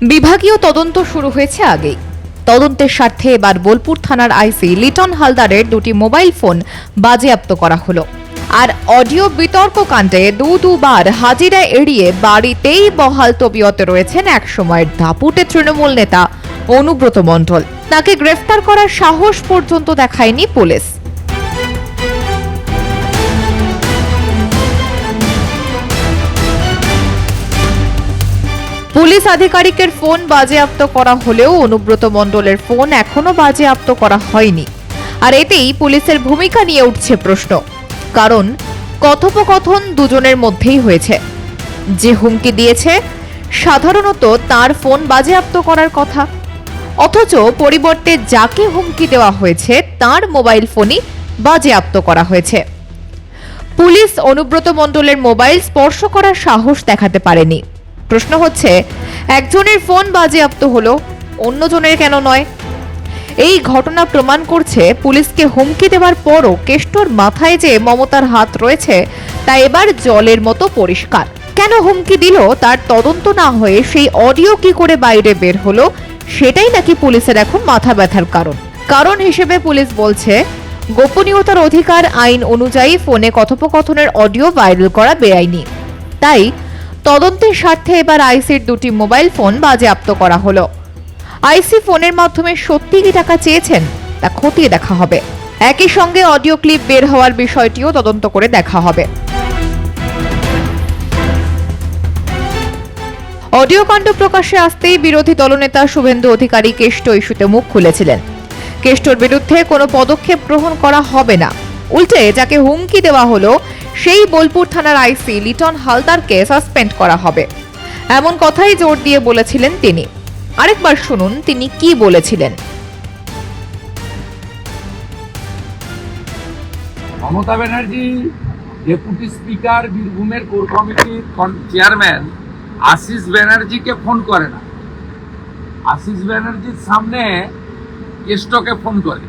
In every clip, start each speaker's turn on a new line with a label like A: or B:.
A: বিভাগীয় তদন্ত শুরু হয়েছে আগেই। তদন্তের স্বার্থে এবার বোলপুর থানার আইসি লিটন হালদারের দুটি মোবাইল ফোন বাজেয়াপ্ত করা হলো। আর অডিও বিতর্ক কাণ্ডে দু দুবার হাজিরা এড়িয়ে বাড়িতেই বহাল তবিয়তে রয়েছেন এক সময়ের দাপুটে তৃণমূল নেতা অনুব্রত মণ্ডল। তাকে গ্রেফতার করার সাহস পর্যন্ত দেখায়নি পুলিশ। পুলিশ আধিকারিকের ফোন বাজেয়াপ্ত করা হলেও অনুব্রত মণ্ডলের ফোন এখনও বাজেয়াপ্ত করা হয়নি। আর এতেই পুলিশের ভূমিকা নিয়ে উঠছে প্রশ্ন। কারণ কথোপকথন দুজনের মধ্যেই হয়েছে। যে হুমকি দিয়েছে, সাধারণত তার ফোন বাজেয়াপ্ত করার কথা। অথচ পরিবর্তে যাকে হুমকি দেওয়া হয়েছে, তার মোবাইল ফোনই বাজেয়াপ্ত করা হয়েছে। পুলিশ অনুব্রত মণ্ডলের মোবাইল স্পর্শ করার সাহস দেখাতে পারেনি। প্রশ্ন হচ্ছে, একজনের ফোন বাজেয়াপ্ত হলো, অন্যজনের কেন নয়? এই ঘটনা প্রমাণ করছে পুলিশকে হুমকি দেওয়ার পরও কেষ্টর মাথায় যে মমতার হাত রয়েছে, তা এবার জলের মতো পরিষ্কার। কেন হুমকি দিল, তার তদন্ত না হয়ে সেই অডিও কি করে বাইরে বের হলো, সেটাই নাকি পুলিশের এখন মাথা ব্যথার কারণ। কারণ হিসেবে পুলিশ বলছে, গোপনীয়তার অধিকার আইন অনুযায়ী ফোনে কথোপকথনের অডিও ভাইরাল করা বেআইনি। তাই তদন্তের স্বার্থে এবার আইসির দুটি মোবাইল ফোন বাজেয়াপ্ত করা হলো। আইসি ফোনের মাধ্যমে সত্যি কি টাকা চেয়েছেন, তা খতিয়ে দেখা হবে। একই সঙ্গে অডিও ক্লিপ বের হওয়ার বিষয়টিও তদন্ত করে দেখা হবে। অডিও কাণ্ড প্রকাশ্যে আসতেই বিরোধী দলনেতা শুভেন্দু অধিকারী কেষ্ট ইস্যুতে মুখ খুলেছিলেন। কেষ্টর বিরুদ্ধে কোনো পদক্ষেপ গ্রহণ করা হবে না। উল্টে যাকে হুমকি দেওয়া হলো, সেই বোলপুর থানার আইসি লিটন হালদারকে সাসপেন্ড করা হবে। এমন কথাই জোর দিয়ে বলেছিলেন তিনি। আরেকবার শুনুন তিনি কি বলেছিলেন।
B: মমতা ব্যানার্জি, ডেপুটি স্পিকার, বীরভূমের কোর কমিটির চেয়ারম্যান, আশিস ব্যানার্জিকে ফোন করে না। আশিস ব্যানার্জির সামনে কেষ্টকে ফোন করে।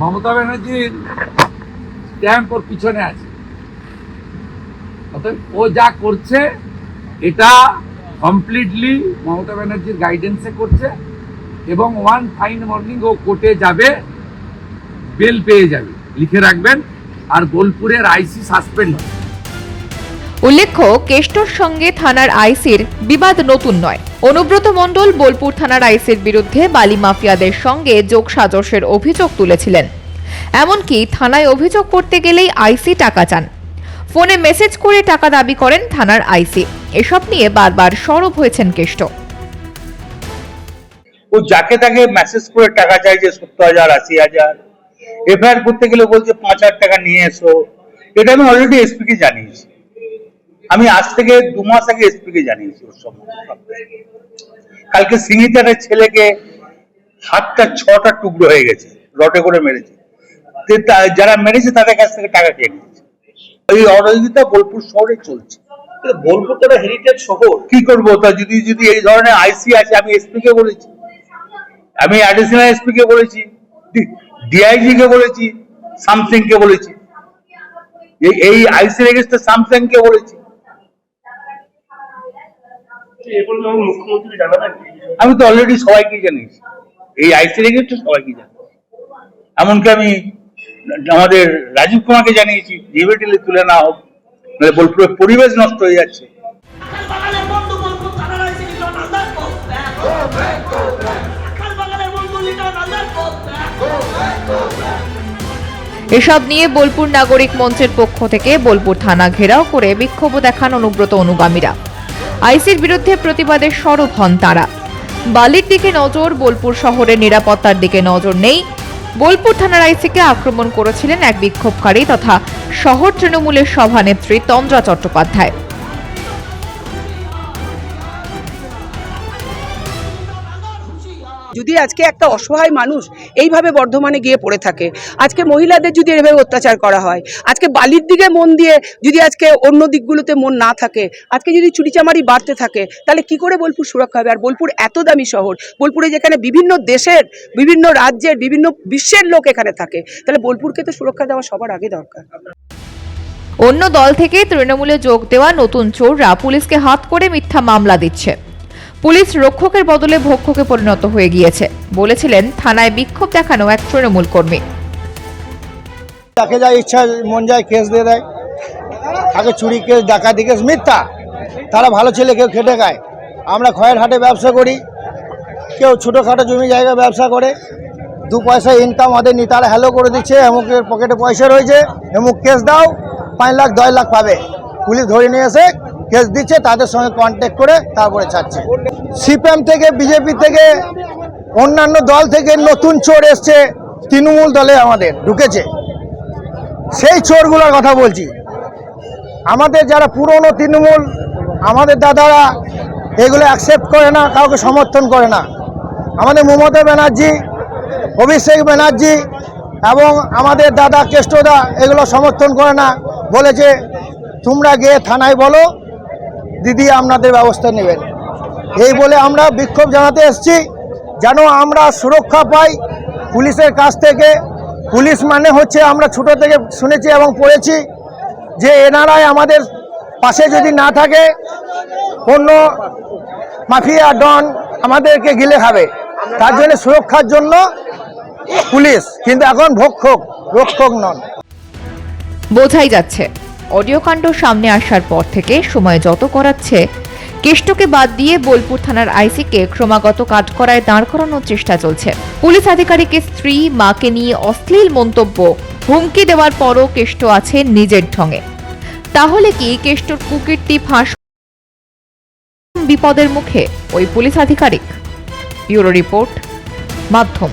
B: মমতা ব্যানার্জির স্ট্যাম্প ওর পিছনে আছে। অতএব ও যা করছে, এটা কমপ্লিটলি মমতা ব্যানার্জির গাইডেন্সে করছে এবং ওয়ান ফাইন মর্নিং ও কোর্টে যাবে বেল পেয়ে যাবে। লিখে রাখবেন, আর বোলপুরের আইসি সাসপেন্ড
A: উল্লেখ্য, কেষ্টর সঙ্গে থানার আইসির বিবাদ নতুন নয়। অনুব্রত মণ্ডল বোলপুর থানার আইসির বিরুদ্ধে বালি মাফিয়াদের সঙ্গে যোগসাজশের অভিযোগ তুলেছিলেন। এমনকি থানায় অভিযোগ করতে গেলেই আইসি টাকা চান। ফোনে মেসেজ করে টাকা দাবি করেন থানার আইসি। এসব নিয়ে বারবার সরব হয়েছেন কেষ্ট।
C: ও যাকে তাকে মেসেজ করে টাকা চাই যে সত্তর হাজার, আশি হাজার এফআইআর করতে গেলে বলছে পাঁচ হাজার টাকা নিয়ে এসো। এটা আমি অলরেডি এসপি কে জানিয়েছি। আমি আজ থেকে দু মাস আগে এসপি কে জানিয়েছি ওর সম্বন্ধে। কালকে সিঙ্গিতে একটা ছেলেকে হাতটা ছটা টুকরো হয়ে গেছে রটে করে মেরেছে। যারা মেরেছে তাদের কাছ থেকে টাকা খেয়ে নিয়েছে। এই অরাজকতা বোলপুর শহরে চলছে।
D: বোলপুর তো হেরিটেজ শহর।
C: কি করব? তা যদি যদি এই ধরনের আইসি আছে আমি এসপি কে বলেছি। আমি অ্যাডিশনাল এসপি কে বলেছি ডিআইজি কে বলেছি সামথিং কে বলেছি। এই- আইসি রেজিস্টার সামথিং কে বলেছি।
D: আমি
C: তো অলরেডি সবাইকে জানিয়েছি এই আইসি রেজিস্টার সবাইকে জানি। এমনকি আমি আমাদের রাজীব কুমারকে জানিয়েছি জিবিটিলে তুলে না হোক নাহলে বোলপুরের পরিবেশ নষ্ট হয়ে যাচ্ছে।
A: এসব নিয়ে বোলপুর নাগরিক মঞ্চের পক্ষ থেকে বোলপুর থানা ঘেরাও করে বিক্ষোভ দেখান অনুব্রত অনুগামীরা। আইসির বিরুদ্ধে প্রতিবাদে সরব হন তারা। বালির দিকে নজর, বোলপুর শহরের নিরাপত্তার দিকে নজর নেই। বোলপুর থানার আইসিকে আক্রমণ করেছিলেন এক বিক্ষোভকারী তথা শহর তৃণমূলের সভানেত্রী তন্দ্রা চট্টোপাধ্যায়।
E: যদি আজকে একটা অসহায় মানুষ এইভাবে বর্ধমানে গিয়ে পড়ে থাকে, আজকে মহিলাদের যদি এভাবে অত্যাচার করা হয়, আজকে বালির দিকে মন দিয়ে যদি আজকে অন্য দিকগুলোতে মন না থাকে, আজকে যদি চুরিচামারি বাড়তে থাকে, তাহলে কি করে বোলপুর সুরক্ষা হবে? আর বোলপুর এত দামি শহর, বোলপুরে যেখানে বিভিন্ন দেশের, বিভিন্ন রাজ্যের, বিভিন্ন বিশ্বের লোক এখানে থাকে, তাহলে বোলপুরকে তো সুরক্ষা দেওয়া সবার আগে দরকার।
A: অন্য দল থেকে তৃণমূলে যোগ দেওয়া নতুন চোররা পুলিশকে হাত করে মিথ্যা মামলা দিচ্ছে। পুলিশ রক্ষকের বদলে ভক্ষকে পরিণত হয়ে গিয়েছে, বলেছিলেন থানায় বিক্ষোভ দেখানো এক তৃণমূল কর্মী।
F: যাকে যা ইচ্ছা মন যায় কেস দিয়ে দেয়। তাকে চুরি কেস, ডাকাতি কেস, মিথ্যা। তারা ভালো ছেলে, কেউ খেটে খায়। আমরা খয়ের হাটে ব্যবসা করি। কেউ ছোটোখাটো জমি জায়গায় ব্যবসা করে। দু পয়সা ইনকাম ওদের নি তারা হ্যালো করে দিচ্ছে। এমুকের পকেটে পয়সা রয়েছে এমুক কেস দাও, পাঁচ লাখ, দশ লাখ পাবে। পুলিশ ধরে নিয়ে এসে কেস দিচ্ছে, তাদের সঙ্গে কন্ট্যাক্ট করে তারপরে ছাড়ছে। সিপিএম থেকে, বিজেপি থেকে, অন্যান্য দল থেকে নতুন চোর এসছে, তৃণমূল দলে আমাদের ঢুকেছে। সেই চোরগুলোর কথা বলছি। আমাদের যারা পুরনো তৃণমূল, আমাদের দাদারা এগুলো অ্যাকসেপ্ট করে না, কাউকে সমর্থন করে না। আমাদের মমতা ব্যানার্জি, অভিষেক ব্যানার্জি এবং আমাদের দাদা কেষ্টদা এগুলো সমর্থন করে না। বলেছে, তোমরা গিয়ে থানায় বলো দিদি আপনাদের ব্যবস্থা নেবেন। এই বলে আমরা বিক্ষোভ জানাতে এসেছি, যেন আমরা সুরক্ষা পাই পুলিশের কাছ থেকে। পুলিশ মানে হচ্ছে আমরা ছোট থেকে শুনেছি এবং পড়েছি যে এনারাই আমাদের পাশে যদি না থাকে, অন্য মাফিয়া ডন আমাদেরকে গিলে খাবে। তার জন্য সুরক্ষার জন্য পুলিশ, কিন্তু এখন ভক্ষক, রক্ষক নন।
A: বোঝাই যাচ্ছে। অডিও কাণ্ড সামনে আসার পর থেকে সময় যত করাচ্ছে, কেষ্টকে বাদ দিয়ে বোলপুর থানার আইসিকে ক্রমাগত কাঠকড়ায় দাঁড় করানোর চেষ্টা চলছে। পুলিশ আধিকারিকের স্ত্রী, মাকে নিয়ে অশ্লীল মন্তব্য, হুমকি দেওয়ার পরও কেষ্ট আছে নিজের ঢঙে তাহলে কি কেষ্টর কুকিরটি ফাঁস বিপদের মুখে ওই পুলিশ আধিকারিক? ব্যুরো রিপোর্ট, মাধ্যম।